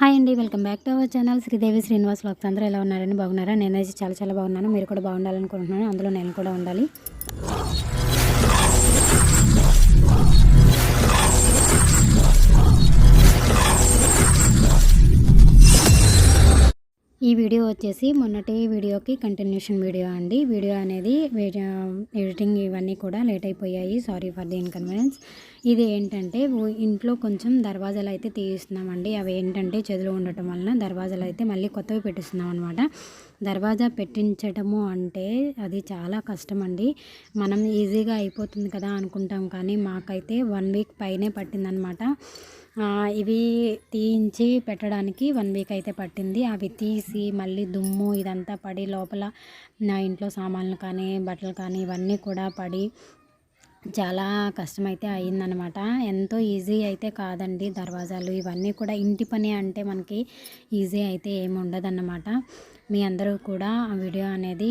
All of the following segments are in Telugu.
హాయ్ అండి welcome back to our channel. Sridevi Srinivas vlogs. అందరూ ఎలా ఉన్నారని బాగున్నారా? నేనైతే చాలా చాలా బాగున్నాను. మీరు కూడా బాగుండాలనుకుంటున్నాను. అందులో నేను కూడా ఉండాలి. ఈ వీడియో వచ్చేసి మొన్నటి వీడియోకి కంటిన్యూషన్ వీడియో అండి. వీడియో అనేది ఎడిటింగ్ ఇవన్నీ కూడా లేట్ అయిపోయాయి. సారీ ఫర్ ది ఇన్కన్వీనియన్స్ ఇది ఏంటంటే ఇంట్లో కొంచెం దర్వాజాలు అయితే తీయిస్తున్నామండి అవి ఏంటంటే చెదులు ఉండటం వలన దర్వాజాలు అయితే మళ్ళీ కొత్తవి పెట్టిస్తున్నాం అనమాట దర్వాజా పెట్టించటము అంటే అది చాలా కష్టం అండి మనం ఈజీగా అయిపోతుంది కదా అనుకుంటాం కానీ మాకైతే వన్ వీక్ పైనే పట్టిందనమాట ఇవి తీయించి పెట్టడానికి వన్ వీక్ అయితే పట్టింది. అవి తీసి మళ్ళీ దుమ్ము ఇదంతా పడి లోపల నా ఇంట్లో సామాన్లు కానీ బట్టలు కానీ ఇవన్నీ కూడా పడి చాలా కష్టమైతే అయిందనమాట. ఎంతో ఈజీ అయితే కాదండి దర్వాజాలు. ఇవన్నీ కూడా ఇంటి పని అంటే మనకి ఈజీ అయితే ఏమి ఉండదన్నమాట మీ అందరూ కూడా ఆ వీడియో అనేది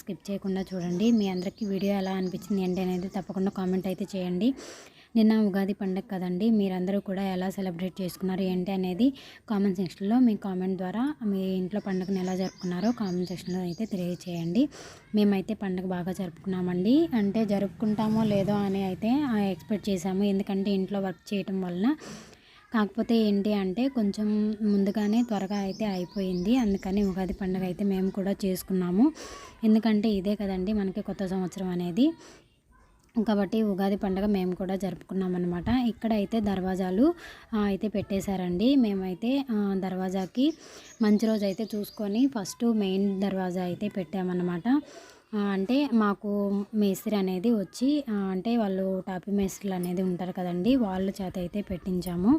స్కిప్ చేయకుండా చూడండి. మీ అందరికీ వీడియో ఎలా అనిపించింది ఏంటి అనేది తప్పకుండా కామెంట్ అయితే చేయండి. నిన్న ఉగాది పండగ కదండి మీరందరూ కూడా ఎలా సెలబ్రేట్ చేసుకున్నారు ఏంటి అనేది కామెంట్ సెక్షన్లో మీ కామెంట్ ద్వారా మీ ఇంట్లో పండుగను ఎలా జరుపుకున్నారో కామెంట్ సెక్షన్లో అయితే తెలియచేయండి. మేమైతే పండుగ బాగా జరుపుకున్నామండి. అంటే జరుపుకుంటామో లేదో అని అయితే ఎక్స్పెక్ట్ చేశాము. ఎందుకంటే ఇంట్లో వర్క్ చేయటం వలన కాకపోతే ఏంటి అంటే కొంచెం ముందుగానే త్వరగా అయితే అయిపోయింది. అందుకని ఉగాది పండుగ అయితే మేము కూడా చేసుకున్నాము. ఎందుకంటే ఇదే కదండి మనకి కొత్త సంవత్సరం అనేది. కాబట్టి ఉగాది పండుగ మేము కూడా జరుపుకున్నాం అనమాట ఇక్కడైతే దర్వాజాలు అయితే పెట్టేశారండి. మేమైతే దర్వాజాకి మంచి రోజు అయితే చూసుకొని ఫస్ట్ మెయిన్ దర్వాజా అయితే పెట్టామన్నమాట. అంటే మాకు మేస్త్రి అనేది వచ్చి అంటే వాళ్ళు టాపీ మేస్త్రులు అనేది ఉంటారు కదండి వాళ్ళ చేత అయితే పెట్టించాము.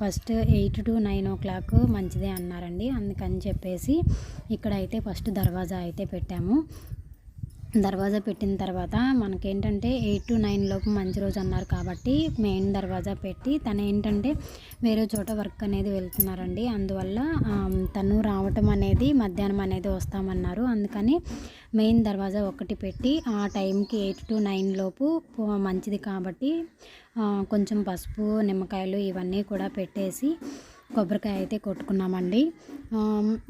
First eight to nine o'clock మంచిదే అన్నారండి అందుకని చెప్పేసి ఇక్కడైతే ఫస్ట్ దర్వాజా అయితే పెట్టాము. దర్వాజా పెట్టిన తర్వాత మనకేంటంటే ఎయిట్ టు నైన్ లోపు మంచి రోజు అన్నారు కాబట్టి మెయిన్ దర్వాజా పెట్టి తను ఏంటంటే వేరే చోట వర్క్ అనేది వెళ్తున్నారండి. అందువల్ల తను రావటం అనేది మధ్యాహ్నం అనేది వస్తామన్నారు. అందుకని మెయిన్ దర్వాజా ఒకటి పెట్టి ఆ టైంకి ఎయిట్ టు నైన్ లోపు మంచిది కాబట్టి కొంచెం పసుపు నిమ్మకాయలు ఇవన్నీ కూడా పెట్టేసి కొబ్బరికాయ అయితే కొట్టుకున్నామండి.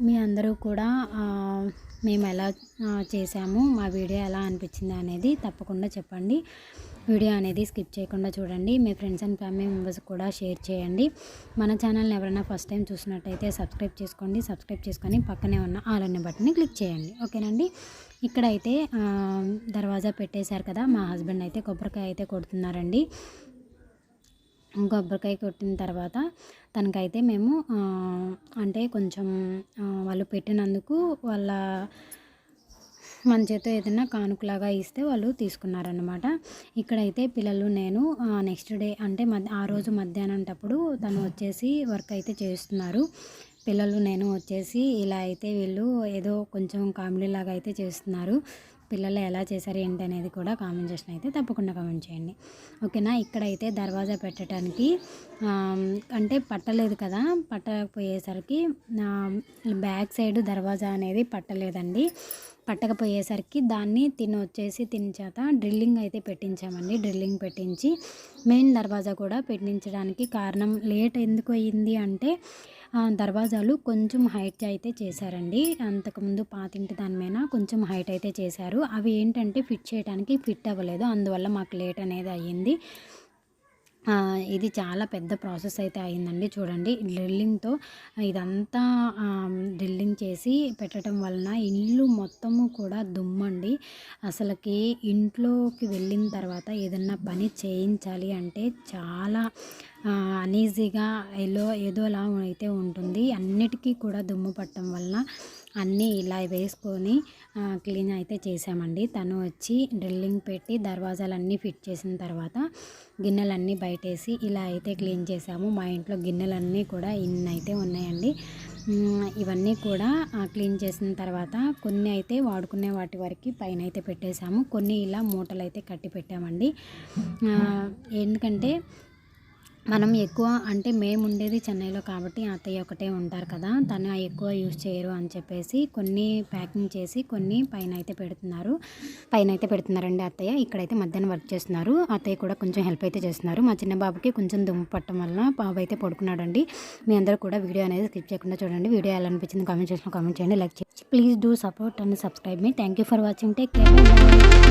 మీ అందరూ కూడా మేము ఎలా చేసాము మా వీడియో ఎలా అనిపించింది అనేది తప్పకుండా చెప్పండి. వీడియో అనేది స్కిప్ చేయకుండా చూడండి. మీ ఫ్రెండ్స్ అండ్ ఫ్యామిలీ మెంబర్స్ కూడా షేర్ చేయండి. మన ఛానల్ని ఎవరైనా ఫస్ట్ టైం చూసినట్టయితే సబ్స్క్రైబ్ చేసుకోండి. సబ్స్క్రైబ్ చేసుకొని పక్కనే ఉన్న ఆలన్న బటన్ని క్లిక్ చేయండి. ఓకేనండి? ఇక్కడైతే దర్వాజా పెట్టేశారు కదా మా హస్బెండ్ అయితే కొబ్బరికాయ అయితే కొడుతున్నారండి. కొబ్బరికాయ కొట్టిన తర్వాత తనకైతే మేము అంటే కొంచెం వాళ్ళు పెట్టినందుకు వాళ్ళ మన చేత ఏదైనా కానుకలాగా ఇస్తే వాళ్ళు తీసుకున్నారనమాట ఇక్కడైతే పిల్లలు నేను నెక్స్ట్ డే అంటే ఆ రోజు మధ్యాహ్నంటప్పుడు తను వచ్చేసి వర్క్ అయితే చేస్తున్నారు. పిల్లలు నేను వచ్చేసి ఇలా అయితే వీళ్ళు ఏదో కొంచెం కామెడీ లాగా అయితే చేస్తున్నారు. పిల్లలు ఎలా చేశారు ఏంటి అనేది కూడా కామెంట్ సెక్షన్ అయితే తప్పకుండా కామెంట్ చేయండి. ఓకేనా? ఇక్కడైతే దర్వాజా పెట్టడానికి అంటే పట్టలేదు కదా? పట్టకపోయేసరికి బ్యాక్ సైడ్ దర్వాజా అనేది పట్టలేదండి. పట్టకపోయేసరికి దాన్ని తిని వచ్చేసి తిని చేత డ్రిల్లింగ్ అయితే పెట్టించామండి. డ్రిల్లింగ్ పెట్టించి మెయిన్ దర్వాజా కూడా పెట్టించడానికి కారణం లేట్ ఎందుకు అయ్యింది అంటే దర్వాజాలు కొంచెం హైట్ అయితే చేశారండి. అంతకుముందు పాతింటి దాని మీద కొంచెం హైట్ అయితే చేశారు. అవి ఏంటంటే ఫిట్ చేయడానికి ఫిట్ అవ్వలేదు. అందువల్ల మాకు లేట్ అనేది అయ్యింది. ఇది చాలా పెద్ద ప్రాసెస్ అయితే అయిందండి చూడండి. డ్రిల్లింగ్తో ఇదంతా డ్రిల్లింగ్ చేసి పెట్టడం వలన ఇల్లు మొత్తము కూడా దుమ్మండి. అసలుకి ఇంట్లోకి వెళ్ళిన తర్వాత ఏదన్నా పని చేయించాలి అంటే చాలా అనీజీగా ఎలో ఏదోలా అయితే ఉంటుంది. అన్నిటికీ కూడా దుమ్ము పట్టడం వలన అన్నీ ఇలా వేసుకొని క్లీన్ అయితే చేసామండి తను వచ్చి డ్రిల్లింగ్ పెట్టి దర్వాజాలన్నీ ఫిట్ చేసిన తర్వాత గిన్నెలన్నీ బయటేసి ఇలా అయితే క్లీన్ చేసాము మా ఇంట్లో గిన్నెలన్నీ కూడా ఇన్ని అయితే ఉన్నాయండి. ఇవన్నీ కూడా క్లీన్ చేసిన తర్వాత కొన్ని అయితే వాడుకునే వాటి వరకు పైన అయితే పెట్టేశాము. కొన్ని ఇలా మూటలు అయితే కట్టి పెట్టామండి. ఎందుకంటే మనం ఎక్కువ అంటే మేము ఉండేది చెన్నైలో కాబట్టి అత్తయ్య ఒకటే ఉంటారు కదా తను ఎక్కువ యూజ్ చేయరు అని చెప్పేసి కొన్ని ప్యాకింగ్ చేసి కొన్ని పైన అయితే పెడుతున్నారు. పైన అయితే పెడుతున్నారండి అత్తయ్య. ఇక్కడైతే మధ్యాహ్నం వర్క్ చేస్తున్నారు. అత్తయ్య కూడా కొంచెం హెల్ప్ అయితే చేస్తున్నారు. మా చిన్న బాబుకి కొంచెం దుమ్ము పట్టడం వల్ల బాబు అయితే పడుకున్నాడండి. మీ అందరూ కూడా వీడియో అనేది స్కిప్ చేయకుండా చూడండి. వీడియో ఎలా అనిపించింది కామెంట్ చేసిన కామెంట్ చేయండి. లైక్ చేయండి. Please do support and subscribe me. Thank you for watching. Take care.